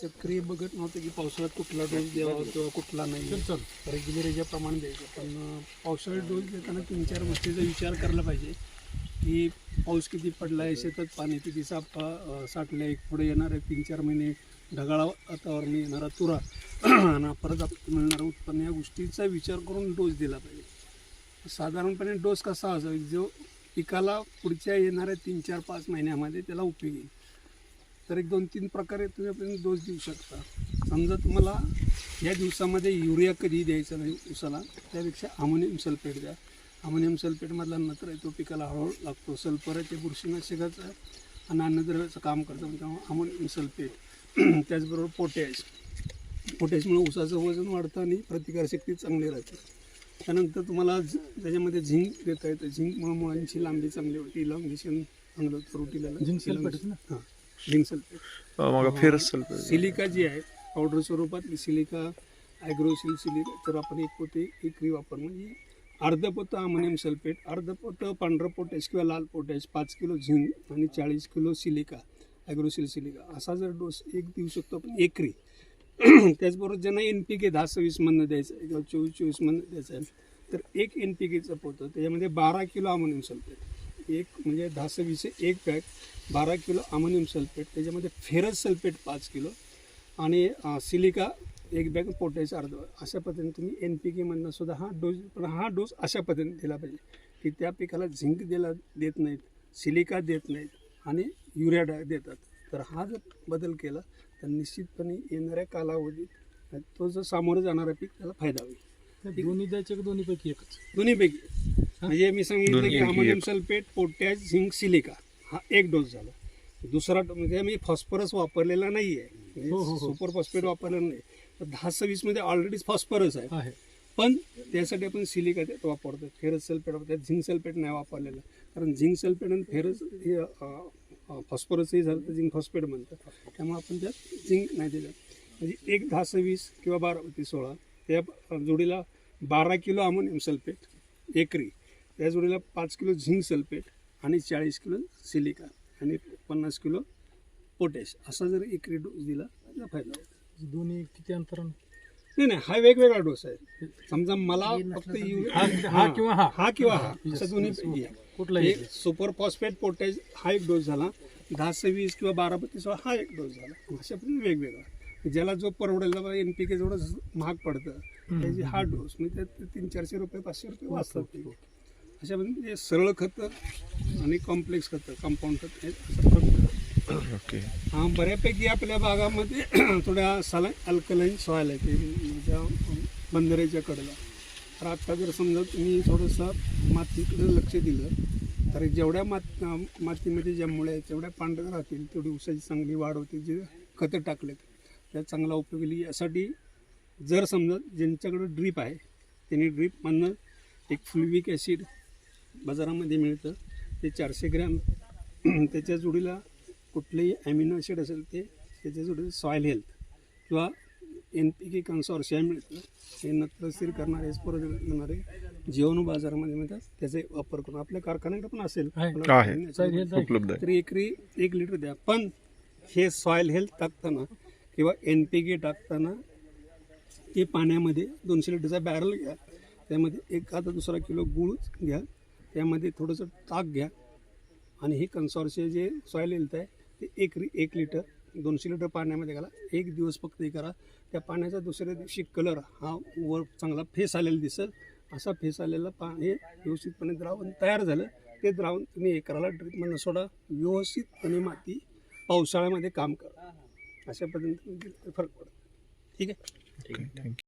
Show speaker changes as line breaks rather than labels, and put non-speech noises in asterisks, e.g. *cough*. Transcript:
शेतकरी बघत नव्हते की पावसाळ्यात कुठला डोस द्यावा किंवा कुठला नाही. रेग्युलर याच्याप्रमाणे द्यायचं. पण पावसाळ्यात डोस देताना तीन चार गोष्टीचा विचार करायला पाहिजे की पाऊस किती पडला आहे शेतात पाणी किती साप साठलं आहे पुढे येणारे तीन चार महिने ढगाळ वातावरण येणारा तुरा. *clears throat* आणि परत आपल्याला मिळणारं उत्पन्न या गोष्टीचा विचार करून डोस दिला पाहिजे. साधारणपणे डोस कसा असावा? जो पिकाला पुढच्या येणाऱ्या तीन चार पाच महिन्यामध्ये त्याला उपयोगी येईल. तर एक दोन तीन प्रकारे तुम्ही आपण डोस देऊ शकता. समजा तुम्हाला या दिवसामध्ये युरिया कधी द्यायचा नाही उसाला त्यापेक्षा अमोनियम सल्फेट द्या. अमोनियम सल्फेटमधला नत्र तो पिकाला हळूहळू लागतो. सल्फर आहे ते बुरशीनाशकाचं आणि अन्नद्रव्याचं काम करतं म्हणजे त्यामुळे अमोनियम सल्फेट त्याचबरोबर पोटॅश पोटॅशमुळे ऊसाचं वजन वाढतं आणि प्रतिकारशक्ती चांगली राहते. त्यानंतर तुम्हाला झ- त्याच्यामध्ये झिंक देता येतं. झिंकमुळे मुळांची लांबी चांगली होती. इलॉंगेशन चांगलं होतं रुटीला
झिंक?
हां. झिंक सल्फेट
मग फेरस सल्फेट
सिलिका जी आहे पावडर स्वरूपातली सिलिका ॲग्रोसिल सिलिका तर आपण एक पोते एकरी वापर. म्हणजे अर्ध पोतं अमोनियम सल्फेट अर्ध पोतं पांढरं पोटॅश किंवा लाल पोटॅश पाच किलो झिंक आणि चाळीस किलो सिलिका ॲग्रोसिल सिलिका. असा जर डोस एक देऊ शकतो आपण एकरी. *clears throat* त्याचबरोबर ज्यांना एन पी के दहा सव्वीस मधनं द्यायचं आहे किंवा चोवीस चोवीस मधनं द्यायचं आहे तर एक एन पी केचं पोतं त्याच्यामध्ये बारा किलो अमोनियम सल्फेट एक म्हणजे दहा सव्वीसचे एक पॅक बारा किलो अमोनियम सल्फेट त्याच्यामध्ये फेरस सल्फेट पाच किलो आणि सिलिका एक बॅग पोटायचं अर्ध. अशा पद्धतीने तुम्ही एन पी केमधनं सुद्धा हा डोस पण हा डोस अशा पद्धतीने दिला पाहिजे की त्या पिकाला झिंक दिला देत नाहीत सिलिका देत नाहीत आणि युरिया डाळ देतात. तर हा जर बदल केला तर निश्चितपणे येणाऱ्या कालावधीत तो जर सामोरं जाणारा पीक त्याला फायदा होईल.
दोन्ही द्यायचे का? दोन्ही पैकी एकच.
दोन्हीपैकी. म्हणजे मी सांगितलं की ammonium. Sulphate potash zinc silica हा एक डोस झाला. दुसरा डो- म्हणजे मी फॉस्फरस वापरलेला नाही आहे
हो, हो, हो.
सुपर फॉस्फेट वापरलेला नाही तर दहा सव्वीसमध्ये ऑलरेडी फॉस्फरस आहे.
आहे.
पण त्यासाठी आपण सिलिका त्यात वापरतो फेरस सल्फेट वापरतो त्यात झिंक सल्फेट नाही वापरलेलं. कारण झिंक सल्फेट आणि फेरस हे फॉस्फरसही झालं तर झिंक फॉस्फेट म्हणतात. त्यामुळे आपण त्यात झिंक नाही दिलं. म्हणजे एक दहा सव्वीस किंवा बारावती सोळा त्या जोडीला बारा किलो अमोनियम सल्फेट एकरी. त्या जोडीला पाच किलो झिंक सल्फेट आणि चाळीस किलो सिलिका आणि पन्नास किलो पोटॅश असा जर एकरी डोस दिला तर फायदा होतो.
दोन्ही किती अंतरानं
नाही नाही हा वेगवेगळा डोस आहे. समजा मला फक्त यु-
हा- हा किंवा हा?
हा किंवा हा असं दोन्ही आहे.
कुठलाही
एक? सुपर फॉस्फेट पोटॅश हा एक डोस झाला. दहा सव्वीस किंवा बारा बत्तीस हा एक डोस झाला. अशा पण वेगवेगळा. ज्याला जो परवडेल बाबा एन पी के जेवढं महाग पडतं त्याची हा डोस म्हणजे त्यात तीन चारशे रुपये पाचशे रुपये वाचतात ते. अशा म्हणजे सरळ खतं आणि कॉम्प्लेक्स खतं कंपाऊंड खत असं. *coughs*
ओके.
हा बऱ्यापैकी आपल्या भागामध्ये *coughs* थोड्या साला अल्कलाईन सॉयल आहे ते बंदरेच्या कडेला. तर आता जर समजा तुम्ही थोडंसं मातीकडे लक्ष दिलं तर जेवढ्या मात मातीमध्ये ज्या मुळे आहेत तेवढ्या पांढऱ्या राहतील तेवढी ऊसाची चांगली वाढ होते जे खतं टाकलेत. त्या चांगला उपयोग होईल यासाठी जर समजा ज्यांच्याकडे ड्रीप आहे त्यांनी ड्रीपमधनं एक फ्लुविक ॲसिड बाजारामध्ये मिळतं. ते चारशे ग्रॅम *clears throat* त्याच्या जोडीला कुठलंही ॲमिनो ॲसिड असेल ते त्याच्या जोडीला सॉईल हेल्थ किंवा एन पी के कन्सॉर्शिया मिळतं. हे नत्र स्थिर करणारे स्पोर करणारे जीवाणू बाजारामध्ये मिळतात. त्याचा वापर करून आपल्या कारखान्याकडे पण असेल. तर एकरी एक लिटर द्या. पण हे सॉईल हेल्थ टाकताना किंवा एन पी के टाकताना ते पाण्यामध्ये दोनशे लिटरचा बॅरल घ्या. त्यामध्ये एक आता दुसरा किलो गूळच घ्या. त्यामध्ये थोडंसं ताक घ्या. आणि हे कन्सॉर्शिया जे सॉईल हेल्थ आहे ते एक एक लिटर दोनशे लिटर पाण्यामध्ये घाला. एक दिवस फक्त हे करा. त्या पाण्याचा दुसऱ्या दिवशी कलर हा वर चांगला फेस आलेला दिसेल. असा फेस आलेला पा हे व्यवस्थितपणे द्रावण तयार झालं. ते द्रावण तुम्ही हे करायला ड्रिपमधनं सोडा. व्यवस्थितपणे माती पावसाळ्यामध्ये काम करा. अशा पद्धतीने फरक पडतो. ठीक आहे?
थँक्यू